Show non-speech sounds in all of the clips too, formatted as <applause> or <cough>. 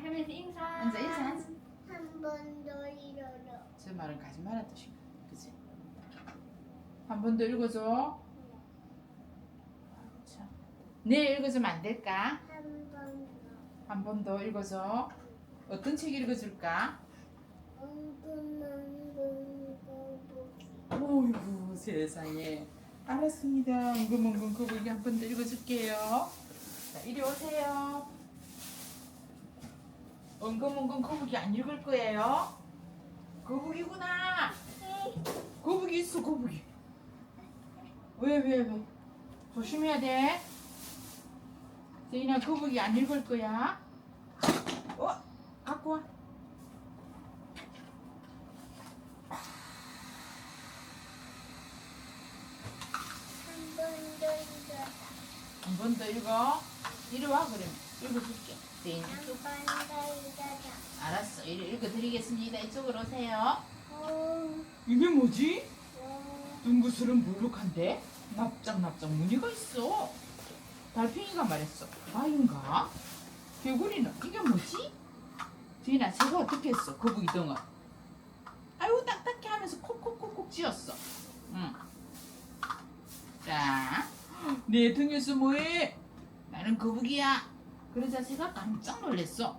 하면서 인사. 인사, 인사. 한 번 더 일어나. 저 말은 가지 말아 뜻인가 그지? 한 번 더 읽어줘 자, 내일 읽어주면 안 될까? 한 번 더. 한 번 더 읽어줘 어떤 책 읽어줄까? 엉금엉금 거북이. 어이구 세상에 알았습니다 엉금엉금 거북이 한 번 더 읽어줄게요 자 이리 오세요 엉금엉금 거북이 안 읽을 거예요? 거북이구나. 거북이 있어 거북이. 왜 왜 왜, 조심해야 돼. 세인아 거북이 안 읽을 거야? 어? 갖고 와. 한 번더 일어나. 한번 더 읽어. 이리 와 그럼 읽어줄게 일어나. 알았어. 이리 읽어드리겠습니다. 이쪽으로 오세요. 오, 이게 뭐지? 오. 둥그스런 볼록한데 납작납작 무늬가 있어. 달팽이가 말했어. 아인가? 개구리는 이게 뭐지? 주인아, 제가 어떻게 했어? 거북이 덩어. 아이고 딱딱해 하면서 콕콕콕콕 찧었어. 응. 자, 내 <gasps> 등에서 뭐해? 나는 거북이야. 그러자 제가 깜짝 놀랐어.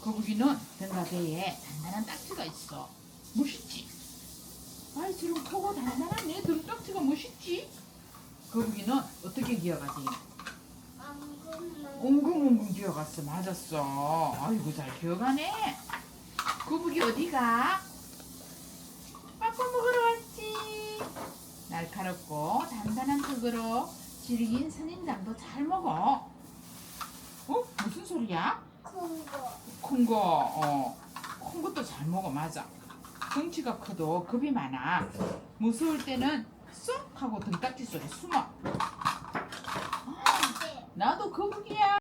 거북이는 등과 배에 단단한 딱지가 있어. 멋있지? 저런 크고 단단한 내 등딱지가 멋있지? 거북이는 어떻게 기어가지? 엉금엉금. 기어갔어. 맞았어. 아이고 잘 기어가네. 거북이 어디가? 아빠 먹으러 왔지. 날카롭고 단단한 턱으로 질긴 선인장도 잘 먹어. 소리야? 큰 거. 큰 거, 어, 큰 것도 잘 먹어, 맞아. 덩치가 커도 겁이 많아. 무서울 때는 쏙 하고 등딱지 속에 숨어.